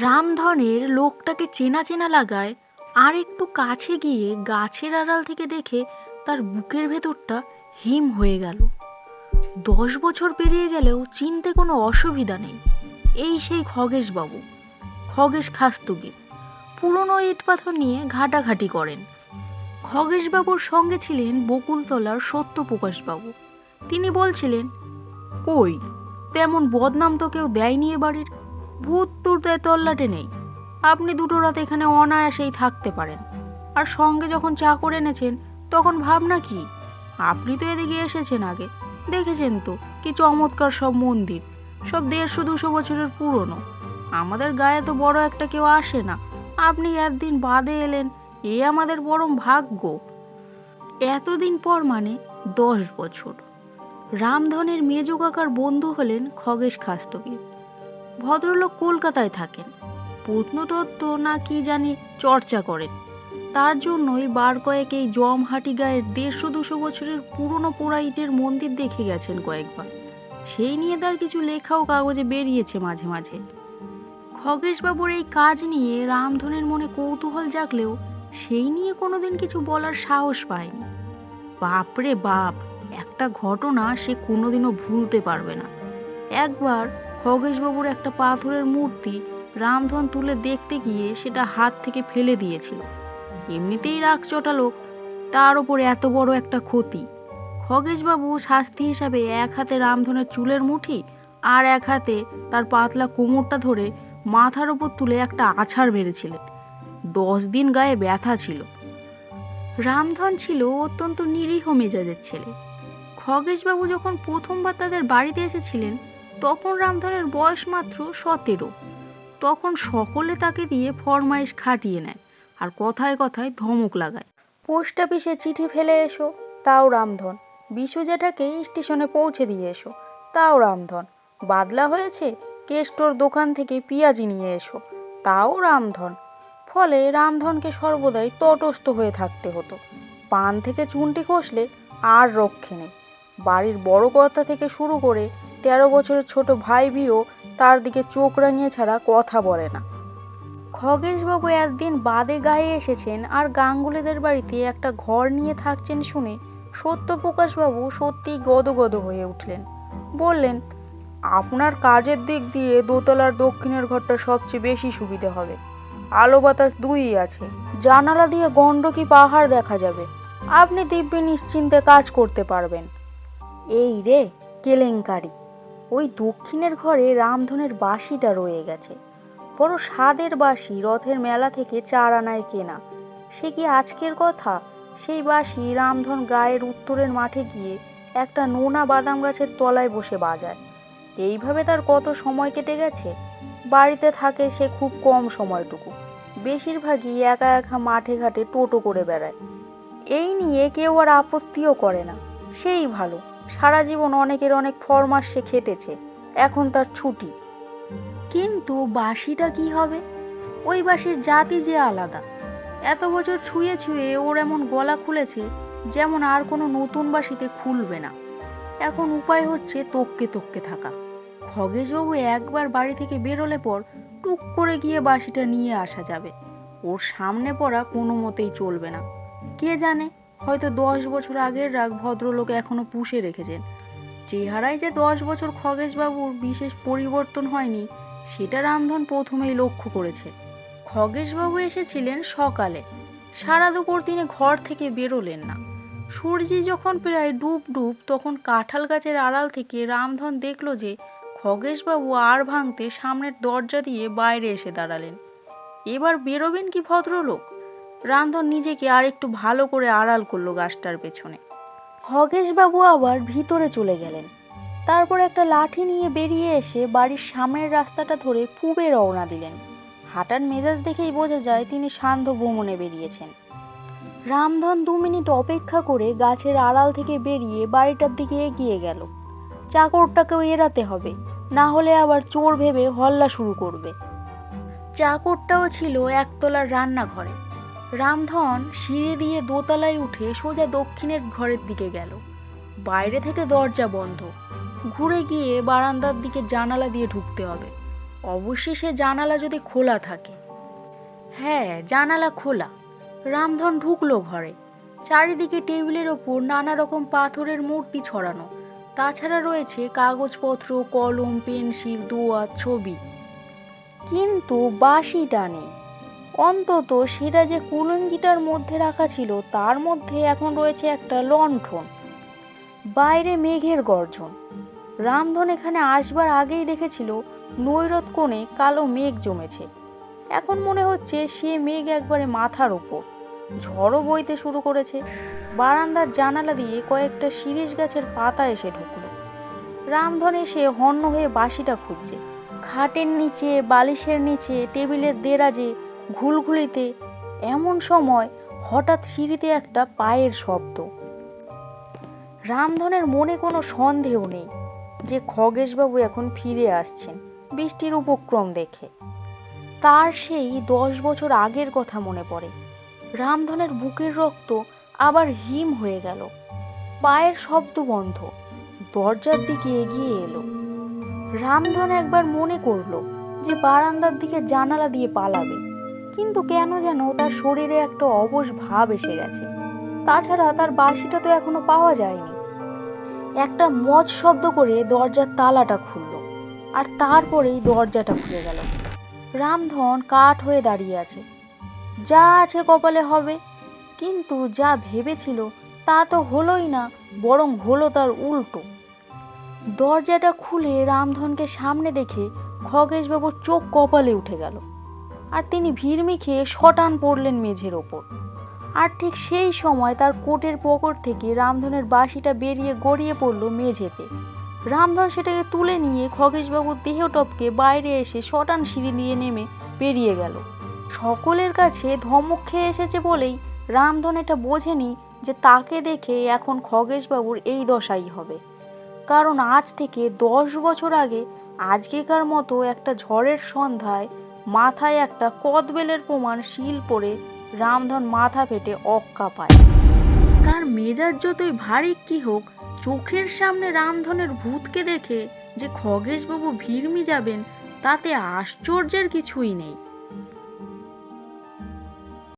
রামধনের লোকটাকে চেনা চেনা লাগায়, আর একটু কাছে গিয়ে গাছের আড়াল থেকে দেখে তার বুকের ভেতরটা হিম হয়ে গেল। দশ বছর পেরিয়ে গেলেও চিনতে কোনো অসুবিধা নেই। এই সেই খগেশবাবু, খগেশ খাস্তুগি। পুরনো ইট পাথর নিয়ে ঘাটাঘাটি করেন। খগেশবাবুর সঙ্গে ছিলেন বকুলতলার সত্যপ্রকাশবাবু। তিনি বলছিলেন, কই, তেমন বদনাম তো কেউ দেয়নি এ বাড়ির? ভূত তুরতে তল্লাটে নেই। আপনি দুটো রাত এখানে অনায়াসেই থাকতে পারেন। আর সঙ্গে যখন চাকর এনেছেন, তখন ভাবনা কি? আপনি তো এদিকে এসেছেন আগে। দেখেছেন তো, কি চমৎকার সব মন্দির। সব দেড়শো, দুশো বছরের পুরনো। আমাদের গায়ে তো বড় একটা কেউ আসে না। আপনি একদিন বাদে এলেন, এ আমাদের পরম ভাগ্য। এতদিন পর মানে দশ বছর। রামধনের মেজ কাকার বন্ধু হলেন খগেশ খাস্তগি ভদ্রলোক কলকাতায় থাকেন। প্রত্নতত্ত্ব না কি জানি চর্চা করেন। তার জন্যই বার কয়েক এই জমহাটি গায়ের দেড়শো দুশো বছরের পুরনো পোড়া ইটের মন্দির দেখে গেছেন কয়েকবার। সেই নিয়ে তার কিছু লেখাও কাগজে বেরিয়েছে মাঝে মাঝে। খগেশবাবুর এই কাজ নিয়ে রামধনের মনে কৌতূহল জাগলেও সেই নিয়ে কোনোদিন কিছু বলার সাহস পায়নি। বাপরে বাপ, একটা ঘটনা সে কোনোদিনও ভুলতে পারবে না। একবার খগেশবাবুর একটা পাথরের মূর্তি রামধন তুলে দেখতে গিয়ে সেটা হাত থেকে ফেলে দিয়েছিল। এমনিতেই রাগ চটা লোক তার ওপর এত বড় একটা ক্ষতি। খগেশবাবু শাস্তি হিসাবে এক হাতে রামধনের চুলের মুঠি আর এক হাতে তার পাতলা কোমরটা ধরে মাথার ওপর তুলে একটা আছাড় মেরেছিলেন। দশ দিন গায়ে ব্যথা ছিল। রামধন ছিল অত্যন্ত নিরীহ মেজাজের ছেলে। খগেশবাবু যখন প্রথমবার তাদের বাড়িতে এসেছিলেন তখন রামধনের বয়স মাত্র সতেরো। তখন সকলে তাকে দিয়ে ফরমাইশ খাটিয়ে নেয় আর কথায় কথায় ধমক লাগায়। পোস্ট অফিসে চিঠি ফেলে এসো, তাও রামধন। বিশু জেঠাকে স্টেশনে পৌঁছে দিয়ে এসো, তাও রামধন। বাদলা হয়েছে, কেষ্টর দোকান থেকে পিঁয়াজি নিয়ে এসো, তাও রামধন। ফলে রামধনকে সর্বদাই তটস্থ হয়ে থাকতে হতো। পান থেকে চুনটি কষলে আর রক্ষে নেই। বাড়ির বড় কর্তা থেকে শুরু করে তেরো বছরের ছোট ভাই বিও তার দিকে চোখ রাঙিয়ে ছাড়া কথা বলে না। খগেশবাবু একদিন বাদে গায়ে এসেছেন আর গাঙ্গুলিদের বাড়িতে একটা ঘর নিয়ে থাকছেন শুনে সত্যপ্রকাশবাবু সত্যিই গদগদ হয়ে উঠলেন। বললেন, আপনার কাজের দিক দিয়ে দোতলার দক্ষিণের ঘরটা সবচেয়ে বেশি সুবিধে হবে। আলো বাতাস দুইই আছে। জানালা দিয়ে গণ্ডকি পাহাড় দেখা যাবে। আপনি দিব্যি নিশ্চিন্তে কাজ করতে পারবেন এই রে, কেলেঙ্কারি! ওই দক্ষিণের ঘরে রামধনের বাঁশিটা রয়ে গেছে। বড় স্বাদের বাঁশি রথের মেলা থেকে চার আনায় কেনা। সে কি আজকের কথা? সেই বাঁশি রামধন গায়ের উত্তরের মাঠে গিয়ে একটা নোনা বাদাম গাছের তলায় বসে বাজায়। এইভাবে তার কত সময় কেটে গেছে? বাড়িতে থাকে সে খুব কম সময়টুকু। বেশিরভাগই একা একা মাঠে ঘাটে টোটো করে বেড়ায়। এই নিয়ে কেউ আর আপত্তিও করে না। সেই ভালো। সারা জীবন অনেকের অনেক ফরমাস সে খেটেছে, এখন তার ছুটি। কিন্তু বাঁশিটা কি হবে? ওই বাঁশির জাতি যে আলাদা। এত বছর ছুঁয়ে ছুঁয়ে ওর এমন গলা খুলেছে যেমন আর কোনো নতুন বাঁশিতে খুলবে না। এখন উপায় হচ্ছে তককে তককে থাকা। খগেশবাবু একবার বাড়ি থেকে বেরোলে পর টুক করে গিয়ে বাঁশিটা নিয়ে আসা যাবে। ওর সামনে পড়া কোনো মতেই চলবে না। কে জানে? হয়তো দশ বছর আগের রাগ ভদ্রলোক এখনও পুষে রেখেছেন। চেহারায় যে দশ বছর খগেশবাবুর বিশেষ পরিবর্তন হয়নি, সেটা রামধন প্রথমেই লক্ষ্য করেছে। খগেশবাবু এসেছিলেন সকালে। সারা দুপুর তিনি ঘর থেকে বেরোলেন না। সূর্যি যখন প্রায় ডুব ডুব তখন কাঁঠাল গাছের আড়াল থেকে রামধন দেখল যে খগেশবাবু আর ভাঙতে সামনের দরজা দিয়ে বাইরে এসে দাঁড়ালেন। এবার বেরোবেন কি ভদ্রলোক? রামধন নিজেকে আর একটু ভালো করে আড়াল করল গাছটার পেছনে। খগেশবাবু আবার ভিতরে চলে গেলেন। তারপর একটা লাঠি নিয়ে বেরিয়ে এসে বাড়ির সামনের রাস্তাটা ধরে পূবে রওনা দিলেন। হাঁটার মেজাজ দেখেই বোঝা যায় তিনি সান্ধ্য ভ্রমণে বেরিয়েছেন। রামধন দু মিনিট অপেক্ষা করে গাছের আড়াল থেকে বেরিয়ে বাড়িটার দিকে এগিয়ে গেল। চাকরটাকেও এড়াতে হবে, না হলে আবার চোর ভেবে হল্লা শুরু করবে। চাকরটাও ছিল একতলার রান্নাঘরে। রামধন সিঁড়ি দিয়ে দোতলায় উঠে সোজা দক্ষিণের ঘরের দিকে গেল। বাইরে থেকে দরজা বন্ধ। ঘুরে গিয়ে বারান্দার দিকে জানালা দিয়ে ঢুকতে হবে। অবশেষে জানালা যদি খোলা থাকে। হ্যাঁ জানালা খোলা। রামধন ঢুকলো ঘরে। চারিদিকে টেবিলের ওপর নানা রকম পাথরের মূর্তি ছড়ানো। তাছাড়া রয়েছে কাগজপত্র, কলম, পেন্সিল দোয়াত ছবি। কিন্তু বাঁশিটা নেই অন্তত সেটা যে কুলঙ্গিটার মধ্যে রাখা ছিল, তার মধ্যে এখন রয়েছে একটা লণ্ঠন। বাইরে মেঘের গর্জন। রামধন এখানে আসবার আগেই দেখেছিল নৈরত কোণে কালো মেঘ জমেছে। এখন মনে হচ্ছে সে মেঘ একবারে মাথার ওপর। ঝড়ও বইতে শুরু করেছে। বারান্দার জানালা দিয়ে কয়েকটা শিরিষ গাছের পাতা এসে ঢুকলো। রামধন এসে হন্য হয়ে বাঁশিটা খুঁজছে। খাটের নিচে, বালিশের নিচে, টেবিলের দেরাজে ঘুলঘুলিতে এমন সময় হঠাৎ সিঁড়িতে একটা পায়ের শব্দ। রামধনের মনে কোনো সন্দেহ নেই যে খগেশবাবু এখন ফিরে আসছেন বৃষ্টির উপক্রম দেখে। তার সেই দশ বছর আগের কথা মনে পড়ে। রামধনের বুকের রক্ত আবার হিম হয়ে গেল। পায়ের শব্দ বন্ধ, দরজার দিকে এগিয়ে এলো। রামধন একবার মনে করল যে বারান্দার দিকে জানালা দিয়ে পালাবে। কিন্তু কেন যেন তার শরীরে একটা অবশ ভাব এসে গেছে। তাছাড়া তার বাঁশিটা তো এখনও পাওয়া যায়নি। একটা মজ শব্দ করে দরজার তালাটা খুলল আর তারপরেই দরজাটা খুলে গেল। রামধন কাঠ হয়ে দাঁড়িয়ে আছে। যা আছে কপালে হবে। কিন্তু যা ভেবেছিল তা তো হলোই না, বরং হলো তার উল্টো। দরজাটা খুলে রামধনকে সামনে দেখে খগেশবাবুর চোখ কপালে উঠে গেল। আর তিনি ভিড়মি খেয়ে শটান পড়লেন মেঝের ওপর। আর ঠিক সেই সময় তার কোটের পকট থেকে রামধনের বাঁশিটা বেরিয়ে গড়িয়ে পড়ল মেঝেতে। রামধন সেটাকে তুলে নিয়ে খগেশবাবুর দেহ টপকে বাইরে এসে শটান সিঁড়ি নিয়ে নেমে বেরিয়ে গেল। সকলের কাছে ধমক খেয়ে এসেছে বলেই রামধন এটা বোঝেনি যে তাকে দেখে এখন খগেশবাবুর এই দশাই হবে। কারণ আজ থেকে দশ বছর আগে, আজকেকার মতো একটা ঝড়ের সন্ধ্যায় মাথায় একটা কদবেলের প্রমাণ শিল পরে রামধন মাথা ফেটে অক্কা পায়। তার মেজাজ যতই ভারী কি হোক, চোখের সামনে রামধনের ভূতকে দেখে যে খগেশবাবু ভিড়মি যাবেন তাতে আশ্চর্যের কিছুই নেই।